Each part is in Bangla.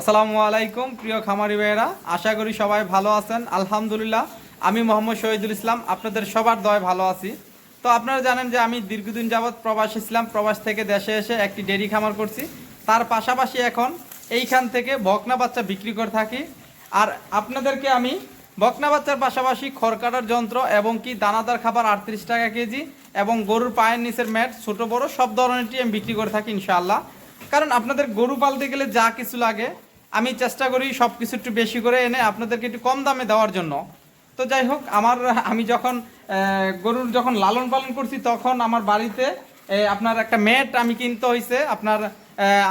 আসসালামু আলাইকুম, প্রিয় খামারি ভাইয়েরা। আশা করি সবাই ভালো আছেন। আলহামদুলিল্লাহ, আমি মোহাম্মদ শহীদুল ইসলাম। আপনাদের সবার দয় ভালো আছি। তো আপনারা জানেন যে আমি দীর্ঘদিন যাবৎ প্রবাস ইসলাম প্রবাস থেকে দেশে এসে একটি ডেরি খামার করছি। তার পাশাপাশি এখন এইখান থেকে বকনা বাচ্চা বিক্রি করে থাকি। আর আপনাদেরকে আমি বকনা বাচ্চার পাশাপাশি খড় কাটার যন্ত্র এবং কি দানাদার খাবার আটত্রিশ টাকা কেজি এবং গরুর পায়ের নিচের ম্যাট, ছোট, বড় সব ধরনেরটি আমি বিক্রি করে থাকি ইনশাআল্লাহ। কারণ আপনাদের গরু পালতে গেলে যা কিছু লাগে আমি চেষ্টা করি সব কিছু একটু বেশি করে এনে আপনাদেরকে একটু কম দামে দেওয়ার জন্য। তো যাই হোক, আমার, আমি যখন গরুর যখন লালন পালন করছি, তখন আমার বাড়িতে আপনার একটা ম্যাট আমি কিনতে হয়েছে আপনার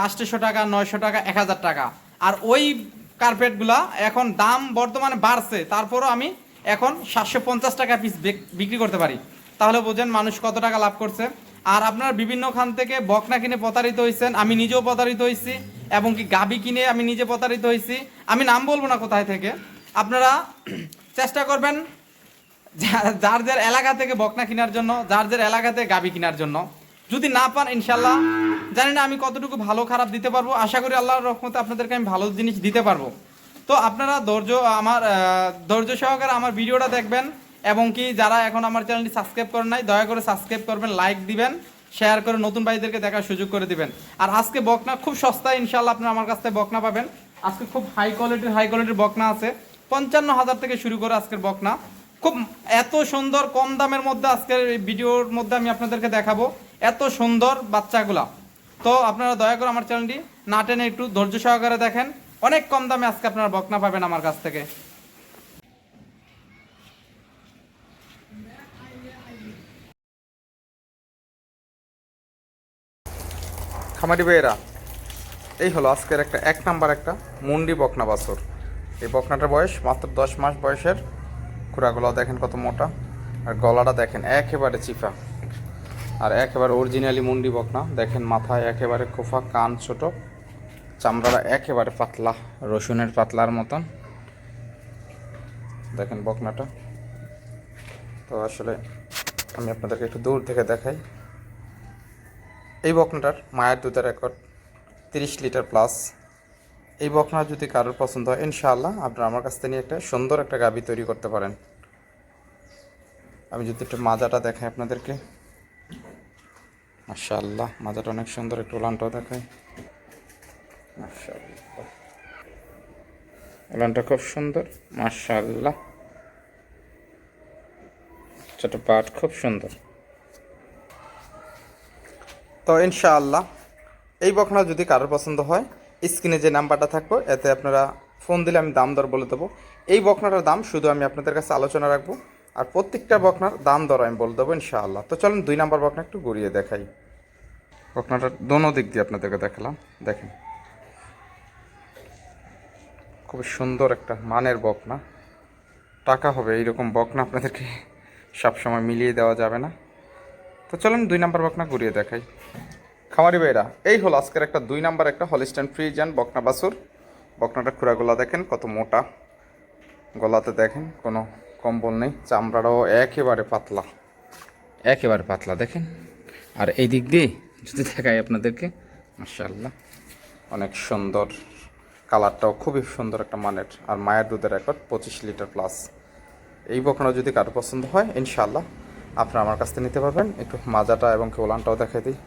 আটশোশো টাকা, নয়শো টাকা, এক হাজার টাকা। আর ওই কার্পেটগুলা এখন দাম বর্তমানে বাড়ছে, তারপরও আমি এখন সাতশো পঞ্চাশ টাকা পিস বিক্রি করতে পারি। তাহলে বোঝেন মানুষ কত টাকা লাভ করছে। আর আপনার বিভিন্ন খান থেকে বকনা কিনে প্রতারিত হয়েছেন আমি নিজেও প্রতারিত হয়েছি এবং কি গাবি কিনে আমি নিজে প্রতারিত হয়েছি। আমি নাম বলব না কোথায় থেকে। আপনারা চেষ্টা করবেন যার যার এলাকা থেকে বকনা কেনার জন্য, যার যার এলাকাতে গাবি কেনার জন্য। যদি না পান ইনশাল্লাহ জানি না আমি কতটুকু ভালো খারাপ দিতে পারব। আশা করি আল্লাহর রহমতে আপনাদেরকে আমি ভালো জিনিস দিতে পারব। তো আপনারা ধৈর্য, আমার ধৈর্য সহকারে আমার ভিডিওটা দেখবেন। এবং কি যারা এখন আমার চ্যানেলটি সাবস্ক্রাইব করেন নাই, দয়া করে সাবস্ক্রাইব করবেন, লাইক দিবেন। শেয়ার করে নতুন ভাইদেরকে দেখার সুযোগ করে দিবেন। আর আজকে বকনা খুব সস্তায় ইনশাল্লাহ আপনারা আমার কাছ থেকে বকনা পাবেন। আজকে খুব হাই কোয়ালিটির হাই কোয়ালিটির বকনা আছে। পঞ্চান্ন হাজার থেকে শুরু করে আজকের বকনা। খুব এত সুন্দর কম দামের মধ্যে আজকের ভিডিওর মধ্যে আমি আপনাদেরকে দেখাবো। এত সুন্দর বাচ্চাগুলা। তো আপনারা দয়া করে আমার চ্যানেলটি না টেনে একটু ধৈর্য সহকারে দেখেন। অনেক কম দামে আজকে আপনারা বকনা পাবেন আমার কাছ থেকে। খামারি ভাইয়েরা, এই হলো আজকের একটা, এক নাম্বার একটা মুন্ডি বকনা বাছর। এই বকনাটার বয়স মাত্র দশ মাস বয়সের। খুঁড়াগুলো দেখেন কত মোটা। আর গলাটা দেখেন একেবারে চিফা আর একেবারে অরিজিনালি মুন্ডি বকনা। দেখেন মাথায় একেবারে খোফা, কান ছোট। চামড়াটা একেবারে পাতলা, রসুনের পাতলার মতন। দেখেন বকনাটা। তো আসলে আমি আপনাদেরকে একটু দূর থেকে দেখাই। এই বকনাটার মায়ের দুধের রেকর্ড তিরিশ লিটার প্লাস এই বকনা যদি কারোর পছন্দ হয়, ইনশাআল্লাহ আপনারা আমার কাছ থেকে নিয়ে একটা সুন্দর একটা গাবি তৈরি করতে পারেন। আমি যদি একটু মাজাটা দেখাই আপনাদেরকে। মাশাআল্লাহ, মাজাটা অনেক সুন্দর, একটু উলানটাও দেখাই। উলানটা খুব সুন্দর, মাশাআল্লাহ। ছোট পাট খুব সুন্দর। তো ইনশাআল্লাহ, এই বকনা যদি কারোর পছন্দ হয়, স্ক্রিনে যে নাম্বারটা থাকবে, এতে আপনারা ফোন দিলে আমি দাম দর বলে দেবো। এই বকনাটার দাম শুধু আমি আপনাদের কাছে আলোচনা রাখব, আর প্রত্যেকটা বকনার দাম দর আমি বলে দেবো ইনশাআল্লাহ। তো চলুন দুই নাম্বার বকনা একটু ঘুরিয়ে দেখাই। বকনাটার দোনো দিক দিয়ে আপনাদেরকে দেখালাম, দেখেন। খুব সুন্দর একটা মানের বকনা। টাকা হবে, এইরকম বকনা আপনাদেরকে সবসময় মিলিয়ে দেওয়া যাবে না। তো চলুন দুই নাম্বার বকনা ঘুরিয়ে দেখাই। খামারি ভাইরা এই হলো আজকের একটা দুই নাম্বার একটা হলিস্টান ফ্রিজান বকনা বাসুর বকনাটা খুঁড়া খুঁড়াগুলা দেখেন, কত মোটা। গলাতে দেখেন, কোনো কম্বল নেই, চামড়াটাও একেবারে পাতলা। একেবারে পাতলা, দেখেন। আর এই দিক দিয়ে যদি দেখাই আপনাদেরকে, মাশাআল্লাহ, অনেক সুন্দর কালারটাও খুবই সুন্দর একটা মানের। আর মায়ের দুধের রেকর্ড পঁচিশ লিটার প্লাস এই বকনা যদি কারও পছন্দ হয় ইনশাল্লাহ আপনারা আমার কাছ থেকে নিতে পারবেন। একটু মাজাটা এবং কেউলানটাও দেখাই দিই।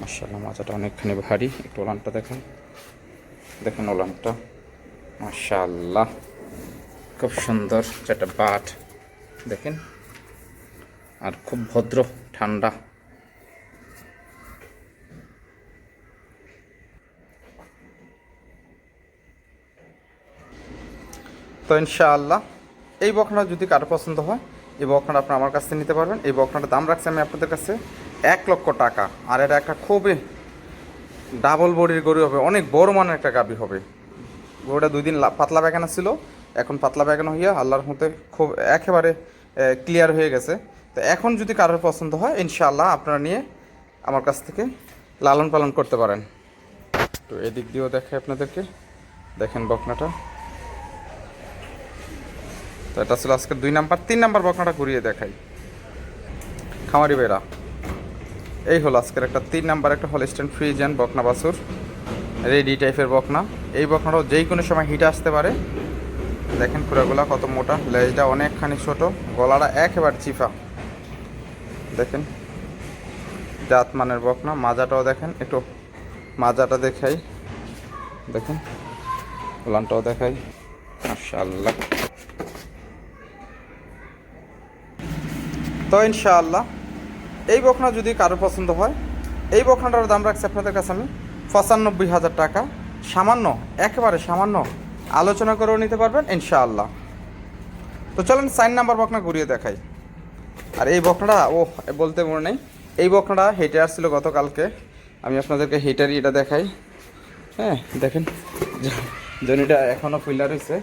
মার্শাল্লাহ মাজাটা অনেকখানি ভারী। একটু ওলানটা দেখেন। দেখেন ওলানটা। মার্শাল্লাহ খুব সুন্দর যেটা বাট। দেখেন। আর খুব ভদ্র, ঠান্ডা। তো ইনশাআল্লাহ, এই বকনা যদি কারও পছন্দ হয়, এই বকনাটা আপনারা আমার কাছ থেকে নিতে পারবেন। এই বকনাটার দাম রাখছি আমি আপনাদের কাছে। এক লক্ষ টাকা। আর এটা একটা খুবই ডাবল বডির গরু হবে, অনেক বড় মানের একটা গাবি হবে। গরুটা দুই দিন পাতলা বেগানা ছিল, এখন পাতলা বেগানা হইয়া আল্লাহর মতে খুব একেবারে ক্লিয়ার হয়ে গেছে। তো এখন যদি কারোর পছন্দ হয়, ইনশাআল্লাহ আপনারা নিয়ে আমার কাছ থেকে লালন পালন করতে পারেন। তো এদিক দিয়েও দেখাই আপনাদেরকে। দেখেন বকনাটা। তো এটা ছিল আজকে দুই নাম্বার। তিন নাম্বার বকনাটা ঘুরিয়ে দেখাই। খামারি বেড়া এই হলো আজকের একটা তিন নাম্বার একটা হলিস্টেন ফ্রিজেন বকনা বাসুর রেডি টাইপের বকনা। এই বকনাটাও যেই কোনো সময় হিট আসতে পারে। দেখেন পুরাগুলা কত মোটা। লেজটা অনেকখানি ছোট। গলাটা একেবারে চিফা দেখেন। জাত মানের বকনা। মাজাটাও দেখেন। একটু মাজাটা দেখাই। দেখেন। ওলানটাও দেখাই। মাশাআল্লাহ। তো ইনশাআল্লাহ এই বকনা যদি কারও পছন্দ হয়, এই বকনাটার দাম রাখছি আপনাদের কাছে আমি পঁচানব্বই হাজার টাকা। সামান্য, একেবারে সামান্য আলোচনা করেও নিতে পারবেন, ইনশাআল্লাহ। তো চলেন সাইন নাম্বার বকনা ঘুরিয়ে দেখাই। আর এই বকনাটা ও বলতে মনে নেই। এই বকনাটা হেঁটে আসছিল গতকালকে। আমি আপনাদেরকে হেঁটারি এটা দেখাই। হ্যাঁ দেখেন, জনিটা এখনও ফুইলা রয়েছে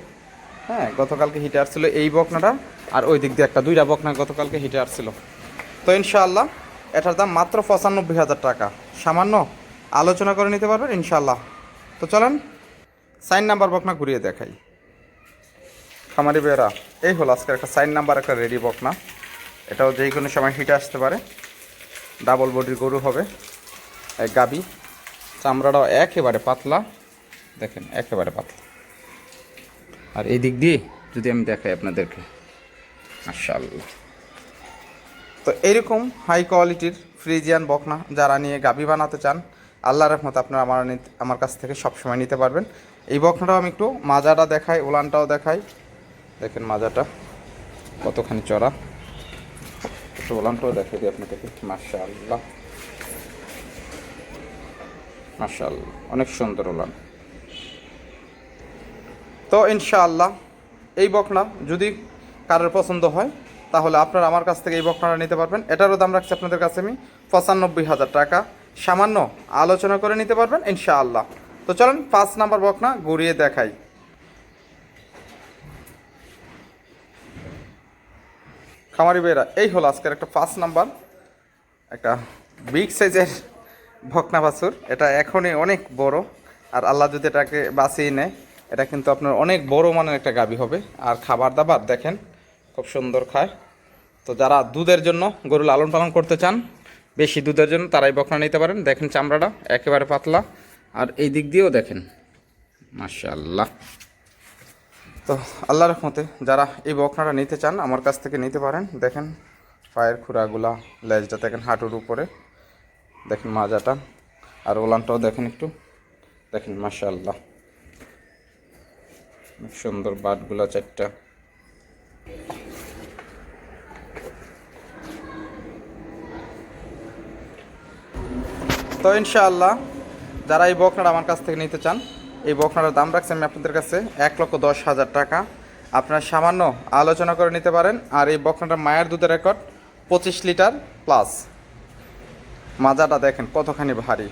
হ্যাঁ গতকালকে হিটে আসছিল এই বকনাটা, আর ওই দিক দিয়ে একটা দুইটা বকনা গতকালকে হিটে আসছিল। তো ইনশাআল্লাহ, এটার দাম মাত্র পঁচানব্বই হাজার টাকা। সামান্য আলোচনা করে নিতে পারবেন ইনশাআল্লাহ। তো চলেন, সাইন নাম্বার বকনা ঘুরিয়ে দেখাই। খামারি বেড়া এই হলো আজকের একটা সাইন নাম্বার, একটা রেডি বকনা। এটাও যেই কোনো সময় হিটে আসতে পারে। ডাবল বডির গরু হবে। এক গাবি, চামড়াটাও একেবারে পাতলা। দেখেন, একেবারে পাতলা। আর এই দিক দিয়ে যদি আমি দেখাই আপনাদেরকে, মাশাআল্লাহ। তো এইরকম হাই কোয়ালিটির ফ্রিজিয়ান বকনা যারা নিয়ে গাবি বানাতে চান আল্লাহ রহমত আপনারা আমার আমার কাছ থেকে সবসময় নিতে পারবেন। এই বকনাটাও আমি একটু মাজাটা দেখাই ওলানটাও দেখাই। দেখেন মাজাটা, কতখানি চড়া। একটু ওলানটাও দেখাই দিই আপনাদেরকে, মাশাআল্লাহ। মাশাআল্লাহ, অনেক সুন্দর ওলান তো ইনশাআল্লাহ, এই বকনা যদি কারোর পছন্দ হয় তাহলে আপনারা আমার কাছ থেকে এই বকনাটা নিতে পারবেন। এটারও দাম রাখছি আপনাদের কাছে আমি পঁচানব্বই হাজার টাকা। সামান্য আলোচনা করে নিতে পারবেন, ইনশাআল্লাহ। তো চলেন, পাঁচ নাম্বার বকনা ঘুরিয়ে দেখাই। খামারি বেরা এই হলো আজকের একটা পাঁচ নাম্বার, একটা বিগ সাইজের ভকনা বাছুর। এটা এখনই অনেক বড়, আর আল্লাহ যদি এটাকে বাঁচিয়ে নেয়, এটা কিন্তু আপনার অনেক বড় মানের একটা গাবি হবে। আর খাবার দাবার দেখেন, খুব সুন্দর খায়। তো যারা দুধের জন্য গরু লালন পালন করতে চান, বেশি দুধের জন্য তারাই বকনা নিতে পারেন। দেখেন চামড়াটা একেবারে পাতলা। আর এই দিক দিয়েও দেখেন। মাশাআল্লাহ। তো আল্লাহ রহমতে যারা এই বকনাটা নিতে চান, আমার কাছ থেকে নিতে পারেন। দেখেন পায়ের খুঁড়াগুলা, লেজটা দেখেন হাঁটুর উপরে। দেখেন মাজাটা। আর ওলানটাও দেখেন একটু। দেখেন মাশাআল্লাহ। অনেক সুন্দর বাটগুলা চারটা। তো ইনশাআল্লাহ যারা এই বকনাটা আমার কাছ থেকে নিতে চান, এই বকনাটার দাম রাখছি আমি আপনাদের কাছে এক লক্ষ দশ হাজার টাকা। আপনারা সামান্য আলোচনা করে নিতে পারেন, আর এই বকনাটার মায়ের দুধের রেকর্ড, পঁচিশ লিটার প্লাস। মাজাটা দেখেন কতখানি ভারী।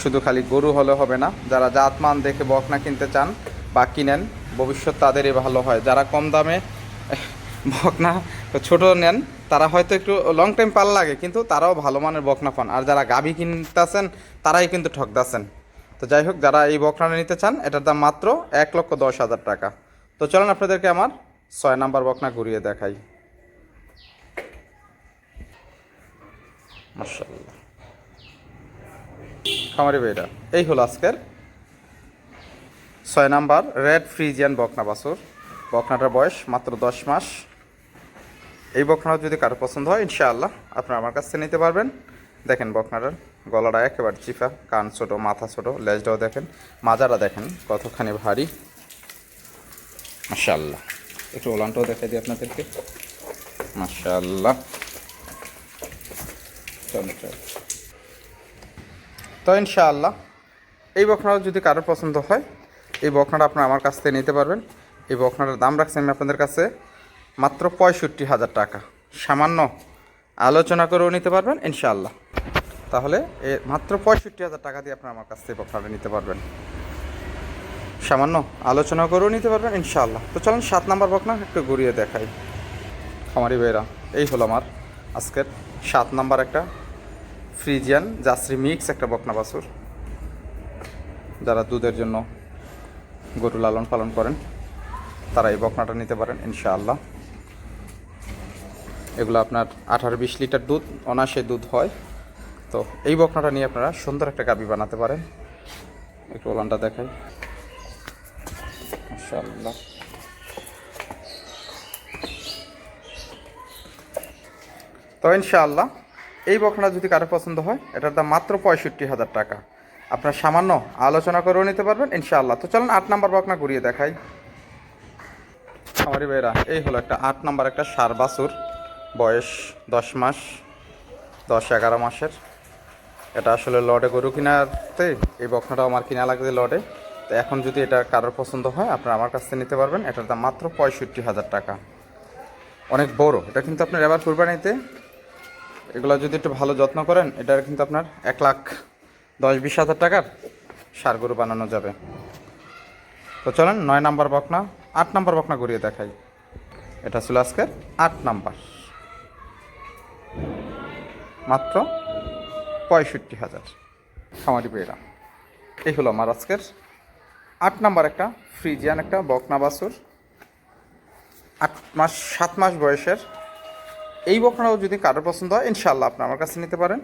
শুধু খালি গরু হলে হবে না, যারা জাতমান দেখে বকনা কিনতে চান বা কিনেন, ভবিষ্যৎ তাদেরই ভালো হয়। যারা কম দামে বকনা ছোট নেন তারা হয়তো একটু লং টাইম পাল লাগে, কিন্তু তারাও ভালো মানের বকনা পান। আর যারা গাভী কিনতেছেন, তারাই কিন্তু ঠকদাছেন। তো যাই হোক, যারা এই বকনাটা নিতে চান, এটার দাম মাত্র এক লক্ষ দশ হাজার টাকা। তো চলুন আপনাদেরকে আমার ছয় নাম্বার বকনা ঘুরিয়ে দেখাই। খামারি বেটা এই হলো আজকের ছয় নাম্বার রেড ফ্রিজিয়ান বকনা বাসুর বকনাটার বয়স মাত্র দশ মাস। এই বকনাটা যদি কারও পছন্দ হয়, ইনশাআল্লাহ আপনারা আমার কাছ থেকে নিতে পারবেন। দেখেন বকনাটার গলাটা একেবারে চিফা কান ছোটো, মাথা ছোটো, লেজটাও দেখেন মাজাটা দেখেন কতখানি ভারী। মাশাআল্লাহ। একটু ওলানটাও দেখাই দিই আপনাদেরকে। চলো তো ইনশাআল্লাহ, এই বকনাটা যদি কারোর পছন্দ হয়, এই বকনাটা আপনারা আমার কাছ থেকে নিতে পারবেন। এই বকনাটার দাম রাখছি আমি আপনাদের কাছে। মাত্র পঁয়ষট্টি হাজার টাকা। সামান্য আলোচনা করেও নিতে পারবেন, ইনশাআল্লাহ। তাহলে এ মাত্র পঁয়ষট্টি হাজার টাকা দিয়ে আপনার আমার কাছ থেকে বকনাটা নিতে পারবেন। সামান্য আলোচনা করেও নিতে পারবেন, ইনশাআল্লাহ। তো চলুন, সাত নাম্বার বকনা একটু ঘুরিয়ে দেখাই। খামারি বেরা এই হলো আমার আজকের সাত নাম্বার একটা ফ্রিজিয়ান জাসরি মিক্স একটা বকনা বাছুর। যারা দুধের জন্য গরু লালন পালন করেন, তারা এই বকনাটা নিতে পারেন, ইনশাআল্লাহ। এগুলো আপনার আঠারো বিশ লিটার দুধ, অনায়াসে দুধ হয়। তো এই বকনাটা নিয়ে আপনারা সুন্দর একটা গাবি বানাতে পারেন। একটু ওলানটা দেখাই। তো ইনশাআল্লাহ, এই বকনা যদি কারও পছন্দ হয়, এটার দাম মাত্র পঁয়ষট্টি হাজার টাকা। আপনার সামান্য আলোচনা করেও নিতে পারবেন, ইনশাআল্লাহ। তো চলুন আট নাম্বার বকনা ঘুরিয়ে দেখাই। আমারই ভাইরা এই হলো একটা আট নাম্বার একটা সার বাছুর। বয়স দশ মাস, দশ এগারো মাসের। এটা আসলে লডে গরু কিনাতে, এই বকনাটাও আমার কিনা লাগছে লডে তো এখন যদি এটা কারোর পছন্দ হয়, আপনারা আমার কাছ থেকে নিতে পারবেন। এটার দাম মাত্র পঁয়ষট্টি হাজার টাকা। অনেক বড়। এটা কিন্তু আপনার এবার কুরবানিতে। এগুলো যদি একটু ভালো যত্ন করেন, এটার কিন্তু আপনার এক লাখ দশ বিশ হাজার টাকার সার গরু বানানো যাবে। তো চলেন, নয় নাম্বার বকনা, আট নাম্বার বকনা ঘুরিয়ে দেখাই। এটা ছিল আজকের আট নাম্বার। মাত্র পঁয়ষট্টি হাজার। খামারি পেয়েরা এই হলো আমার আজকের আট নাম্বার একটা ফ্রিজিয়ান একটা বকনা বাছুর। আট মাস, সাত মাস বয়সের। এই বকনাও যদি কারোর পছন্দ হয় ইনশাল্লাহ আপনি আমার কাছে নিতে পারেন।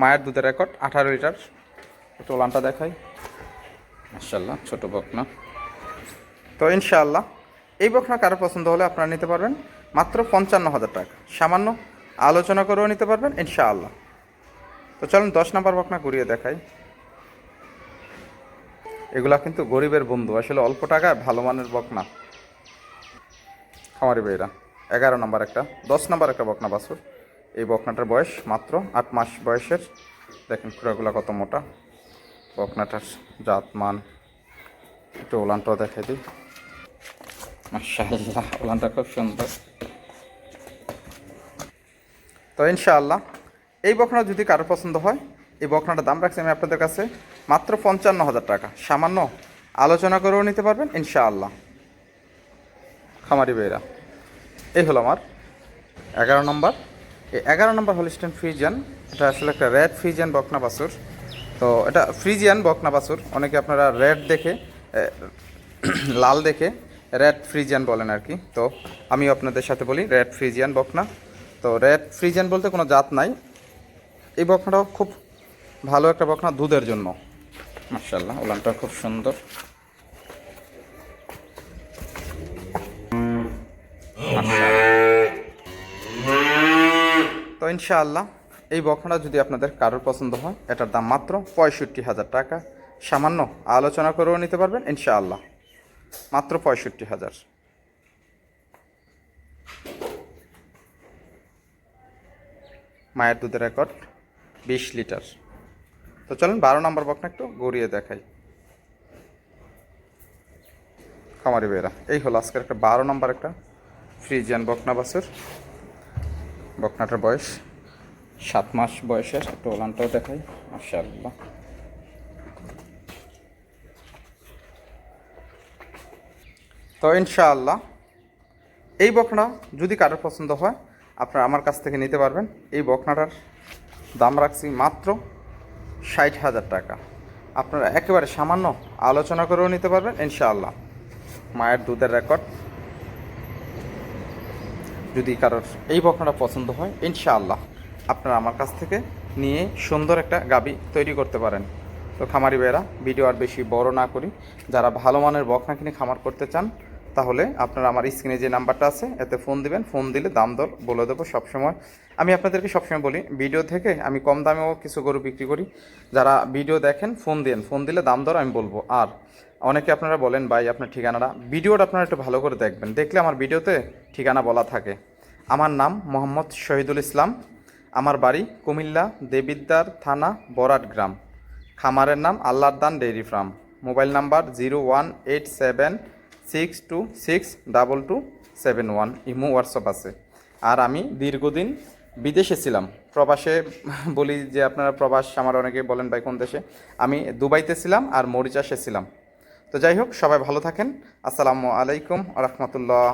মায়ের দুধের রেকর্ড, আঠারো লিটার। একটু ওলানটা দেখাই। মাশাল্লাহ ছোট বকনা। তো ইনশাআল্লাহ, এই বকনা কারও পছন্দ হলে আপনারা নিতে পারবেন মাত্র পঞ্চান্ন হাজার টাকা। সামান্য আলোচনা করেও নিতে পারবেন, ইনশাআল্লাহ। তো চলুন, দশ নাম্বার বকনা ঘুরিয়ে দেখাই। এগুলা কিন্তু গরিবের বন্ধু, আসলে অল্প টাকায় ভালো মানের বকনা। খামারি ভাইরা, এগারো নম্বর একটা, দশ নম্বর একটা বকনা বাছুর। এই বকনাটার বয়স মাত্র আট মাস বয়সের। দেখেন খুঁড়াগুলা কত মোটা। বকনাটার জাত, মান, একটু ওলানটাও দেখাই দিই। মাশাআল্লাহ, ওলানটা খুব সুন্দর। তো ইনশাআল্লাহ, এই বকনা যদি কারও পছন্দ হয়, এই বকনাটার দাম রাখছি আমি আপনাদের কাছে মাত্র পঞ্চান্ন হাজার টাকা। সামান্য আলোচনা করেও নিতে পারবেন, ইনশাআল্লাহ। খামারি বেয়েরা এই হলো আমার এগারো নম্বর। এই এগারো নম্বর হলিস্টেন ফ্রিজিয়ান এটা আসলে একটা রেড ফ্রিজিয়ান বকনা বাসুর তো এটা ফ্রিজিয়ান বকনা বাছুর, অনেকে আপনারা রেড দেখে লাল দেখে রেড ফ্রিজিয়ান বলেন আর কি। তো আমি আপনাদের সাথে বলি রেড ফ্রিজিয়ান বকনা তো রেড ফ্রিজেন বলতে কোনো জাত নাই। এই বকনাটাও খুব ভালো একটা বকনা দুধের জন্য। মার্শাল্লাহ ওলানটা খুব সুন্দর। তো ইনশাআল্লাহ, এই বকনাটা যদি আপনাদের কারোর পছন্দ হয়, এটার দাম মাত্র পঁয়ষট্টি হাজার টাকা। সামান্য আলোচনা করেও নিতে পারবেন, ইনশাআল্লাহ। মাত্র পঁয়ষট্টি হাজার। মায়ের দুধের রেকর্ড বিশ লিটার। তো চলুন বারো নম্বর বকনা একটু গড়িয়ে দেখাই। খামারি বেরা এই হলো আজকের একটা বারো নম্বর একটা ফ্রিজিয়ান বকনা বাসের বকনাটার বয়স সাত মাস বয়সের, একটু ওলানটাও দেখাই, মাশাআল্লাহ। তো ইনশাআল্লাহ, এই বকনা যদি কারোর পছন্দ হয় আপনারা আমার কাছ থেকে নিতে পারবেন। এই বকনাটার দাম রাখছি মাত্র ষাট হাজার টাকা। আপনারা একেবারে সামান্য আলোচনা করেও নিতে পারবেন, ইনশাআল্লাহ। মায়ের দুধের রেকর্ড যদি কারোর এই বকনাটা পছন্দ হয়, ইনশাআল্লাহ আপনারা আমার কাছ থেকে নিয়ে সুন্দর একটা গাবি তৈরি করতে পারেন। তো খামারি বেড়া ভিডিও আর বেশি বড় না করি। যারা ভালো মানের বকনা কিনে খামার করতে চান তাহলে আপনারা আমার স্ক্রিনে যে নাম্বারটা আছে, এতে ফোন দিবেন। ফোন দিলে দাম দর বলে দেবো সবসময়। আমি আপনাদেরকে সবসময় বলি, ভিডিও থেকে আমি কম দামেও কিছু গরু বিক্রি করি। যারা ভিডিও দেখেন, ফোন দেন। ফোন দিলে দাম দর আমি বলব। আর অনেকে আপনারা বলেন, ভাই, আপনার ঠিকানাটা। ভিডিওটা আপনারা একটু ভালো করে দেখবেন। দেখলে আমার ভিডিওতে ঠিকানা বলা থাকে। আমার নাম মোহাম্মদ শহীদুল ইসলাম। আমার বাড়ি কুমিল্লা দেবিদ্দার থানা, বরাট গ্রাম। খামারের নাম আল্লাহর দান dairy farm. Mobile number zero one eight seven six two six double two seven one imo WhatsApp আছে। আর আমি দীর্ঘদিন বিদেশে ছিলাম। প্রবাসে বলি যে আপনারা প্রবাস আমার অনেকে বলেন ভাই কোন দেশে। আমি দুবাইতে ছিলাম আর মরিচাসে ছিলাম। তো যাই হোক, সবাই ভালো থাকেন। আসসালামু আলাইকুম রহমতুল্লাহ।